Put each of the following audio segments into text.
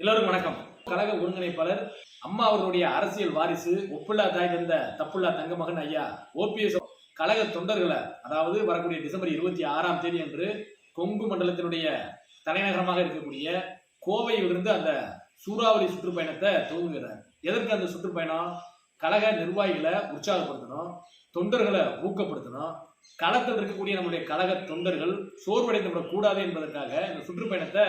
எல்லோருக்கும் வணக்கம். கழக ஒருங்கிணைப்பாளர் அம்மா அவர்களுடைய அரசியல் வாரிசு ஒப்புல்லா தாய் தந்த தப்புல்லா தங்க மகன் ஐயா ஓபிஎஸ் கழக தொண்டர்களை அதாவது வரக்கூடிய டிசம்பர் இருபத்தி ஆறாம் தேதி அன்று கொங்கு மண்டலத்தினுடைய தலைநகரமாக இருக்கக்கூடிய கோவையிலிருந்து அந்த சூறாவளி சுற்றுப்பயணத்தை துவங்குகிறார். எதற்கு அந்த சுற்றுப்பயணம்? கழக நிர்வாகிகளை உற்சாகப்படுத்தணும் தொண்டர்களை ஊக்கப்படுத்தணும். களத்தில் இருக்கக்கூடிய நம்முடைய கழக தொண்டர்கள் சோர்வடைந்து விடக்கூடாது என்பதற்காக இந்த சுற்றுப்பயணத்தை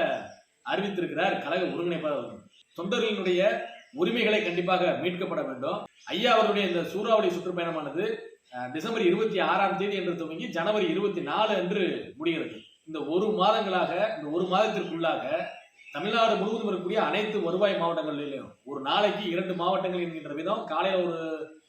அறிவித்திருக்கிறார் கழக ஒருங்கிணைப்பாளர். தொண்டர்களினுடைய உரிமைகளை கண்டிப்பாக மீட்கப்பட வேண்டும். ஐயா அவருடைய இந்த சூறாவளி சுற்றுப்பயணமானது டிசம்பர் இருபத்தி ஆறாம் தேதி என்று துவங்கி ஜனவரி இருபத்தி நாலு என்று முடிகிறது. இந்த ஒரு மாதங்களாக இந்த ஒரு மாதத்திற்குள்ளாக தமிழ்நாடு முழுவதும் இருக்கக்கூடிய அனைத்து வருவாய் மாவட்டங்களிலும் ஒரு நாளைக்கு இரண்டு மாவட்டங்கள் என்கின்ற விதம் காலையில ஒரு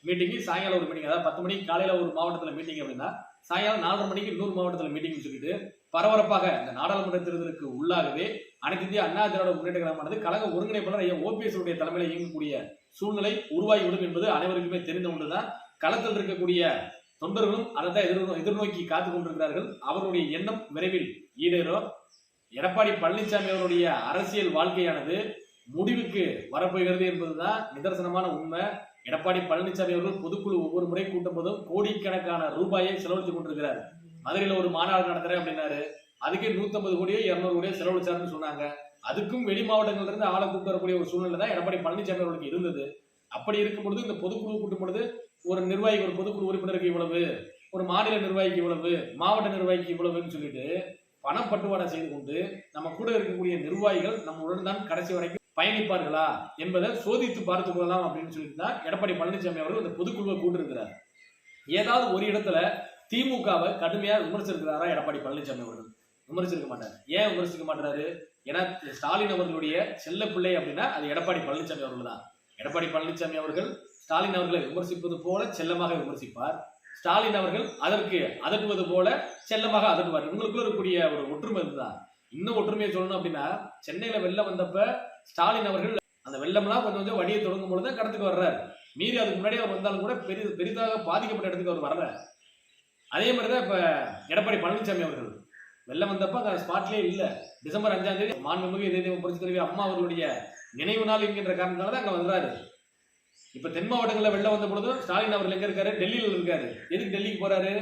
மீட்டிங்கு சாயங்காலம் ஒரு மீட்டிங் அதாவது பத்து மணிக்கு காலையில ஒரு மாவட்டத்தில் மீட்டிங் அப்படின்னா சாயங்காலம் நாலரை மணிக்கு இன்னொரு மாவட்டத்தில் மீட்டிங் சொல்லிட்டு பரபரப்பாக இந்த நாடாளுமன்ற தேர்தலுக்கு உள்ளாகவே அனைத்து இந்திய அண்ணா திராவிட முன்னேற்ற கழகமானது கழக ஒருங்கிணைப்பாளர் ஐயா ஓபிஎஸ் உடைய தலைமையில் இயங்கக்கூடிய சூழ்நிலை உருவாகிவிடும் என்பது அனைவருக்குமே தெரிந்த ஒன்றுதான் களத்தில் இருக்கக்கூடிய தொண்டர்களும் அதை தான் எதிர் எதிர்நோக்கி காத்து கொண்டிருக்கிறார்கள். அவருடைய எண்ணம் விரைவில் ஈடேறும். எடப்பாடி பழனிசாமி அவருடைய அரசியல் வாழ்க்கையானது முடிவுக்கு வரப்போகிறது என்பதுதான் நிதர்சனமான உண்மை. எடப்பாடி பழனிசாமி அவர்கள் பொதுக்குழு ஒவ்வொரு முறை கூட்டும் போதும் கோடிக்கணக்கான ரூபாயை செலவழித்துக் கொண்டிருக்கிறார். மதுரையில் ஒரு மாநாடு நடத்துறேன் அப்படின்னாரு. அதுக்கே 150 கோடியோ இருநூறு கோடியோ செலவழிச்சாருன்னு சொன்னாங்க. அதுக்கும் வெளி மாவட்டங்கள்ல இருந்து ஆளை கூட்டு வரக்கூடிய ஒரு சூழ்நிலை தான் எடப்பாடி பழனிசாமி அவர்களுக்கு இருந்தது. அப்படி இருக்கும் பொழுது இந்த பொதுக்குழு கூட்டும் பொழுது ஒரு நிர்வாகி ஒரு பொதுக்குழு உறுப்பினருக்கு இவ்வளவு ஒரு மாநில நிர்வாகிக்கு இவ்வளவு மாவட்ட நிர்வாகிக்கு இவ்வளவுன்னு சொல்லிட்டு பணம் பட்டுவாடா செய்து கொண்டு நம்ம கூட இருக்கக்கூடிய நிர்வாகிகள் நம்மளுடன் தான் கடைசி வரைக்கும் பயணிப்பார்களா என்பதை சோதித்து பார்த்து கொள்ளலாம் அப்படின்னு சொல்லிட்டு தான் எடப்பாடி பழனிசாமி அவர்கள் அந்த பொதுக்குழுவை கூட்டிருக்கிறார். ஏதாவது ஒரு இடத்துல திமுகவை கடுமையாக விமர்சிச்சிருக்கிறாரா எடப்பாடி பழனிசாமி அவர்கள்? விமர்சிச்சிருக்க மாட்டார். ஏன் விமர்சிக்க மாட்டாரு? ஏன்னா ஸ்டாலின் அவர்களுடைய செல்ல பிள்ளை அப்படின்னா அது எடப்பாடி பழனிசாமி அவர்கள் தான் எடப்பாடி பழனிசாமி அவர்கள் ஸ்டாலின் அவர்களை விமர்சிப்பது போல செல்லமாக விமர்சிப்பார். ஸ்டாலின் அவர்கள் அதற்கு அதட்டுவது போல செல்லமாக அதட்டுவார். உங்களுக்குள்ள இருக்கக்கூடிய ஒரு ஒற்றுமை இதுதான். இன்னும் ஒற்றுமையை சொல்லணும் அப்படின்னா சென்னையில வெள்ளம் வந்தப்ப ஸ்டாலின் அவர்கள் அந்த வெள்ளம்லாம் கொஞ்சம் கொஞ்சம் வடியை தொடங்கும் பொழுது கடத்துக்கு வர்றாரு. மீறி அதுக்கு முன்னாடி அவர் வந்தாலும் கூட பெரிய பெரிதாக பாதிக்கப்பட்ட இடத்துக்கு அவர் வரல அதே மாதிரி தான் இப்ப எடப்பாடி பழனிசாமி அவர்கள். வெள்ளம் வந்தப்ப அந்த ஸ்பாட்லேயே இல்லை. டிசம்பர் அஞ்சாம் தேதி மாண்புமிகு இதய தெய்வம் புரட்சி தலைவி அம்மா அவர்களுடைய நினைவு நாள் என்கின்ற காரணத்தால தான் அங்க வந்தாரு இப்ப தென் மாவட்டங்களில் வெள்ளம் வந்த பொழுதும் ஸ்டாலின் அவர்கள் எங்க இருக்காரு? டெல்லியில் இருக்காரு. எதுக்கு டெல்லிக்கு போறாரு?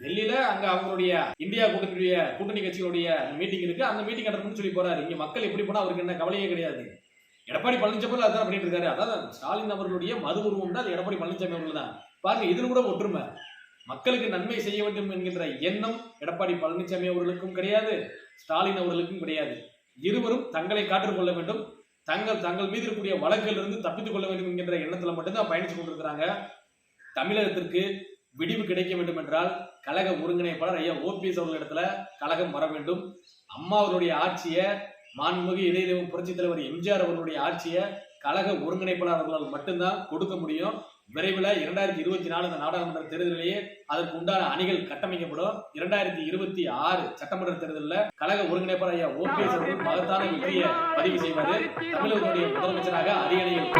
டெல்லியில அங்க அவங்களுடைய இந்தியா கூட்டணியுடைய கூட்டணி கட்சிகளுடைய மீட்டிங் இருக்கு. அந்த மீட்டிங் நடக்கணும்னு சொல்லி போறாரு. இங்க மக்கள் எப்படி போனா அவருக்கு என்ன கவலையே கிடையாது. எடப்பாடி பழனிசாமி அதான் பண்ணிட்டு இருக்காரு. அதான் ஸ்டாலின் அவர்களுடைய மது உருவம் தான் அது எடப்பாடி பழனிசாமி அவர்கள் தான். பாருங்க இதுல கூட ஒற்றுமை. மக்களுக்கு நன்மை செய்ய வேண்டும் என்கின்ற எண்ணம் எடப்பாடி பழனிசாமி அவர்களுக்கும் கிடையாது. ஸ்டாலின் அவர்களுக்கும் கிடையாது. இருவரும் தங்களை காற்றுக்கொள்ள வேண்டும். தங்கள் தங்கள் மீது இருக்கக்கூடிய வழக்கில் இருந்து தப்பித்துக் கொள்ள வேண்டும் என்கின்ற எண்ணத்துல மட்டும்தான் பயணிச்சு கொண்டிருக்கிறாங்க. தமிழகத்திற்கு விடிவு கிடைக்க வேண்டும் என்றால் கழக ஒருங்கிணைப்பாளர் ஐயா ஓபிஎஸ் அவர்களிடத்துல கழகம் வர வேண்டும். அம்மா அவருடைய ஆட்சியை மாண்புமிகு இதய புரட்சி தலைவர் எம்ஜிஆர் அவர்களுடைய ஆட்சியை கழக ஒருங்கிணைப்பாளர் அவர்களால் மட்டும்தான் கொடுக்க முடியும். விரைவில் இரண்டாயிரத்தி இருபத்தி நாலு இந்த நாடாளுமன்ற தேர்தலிலேயே அதற்கு உண்டான அணிகள் கட்டமைக்கப்படும். இரண்டாயிரத்தி இருபத்தி ஆறு சட்டமன்ற தேர்தலில் கழக ஒருங்கிணைப்பாளர் ஐயா ஓபிஎஸ் அவர்கள் மகத்தான வெற்றியை பதிவு செய்வது தமிழகத்துடைய முதலமைச்சராக அதிக அணிகள்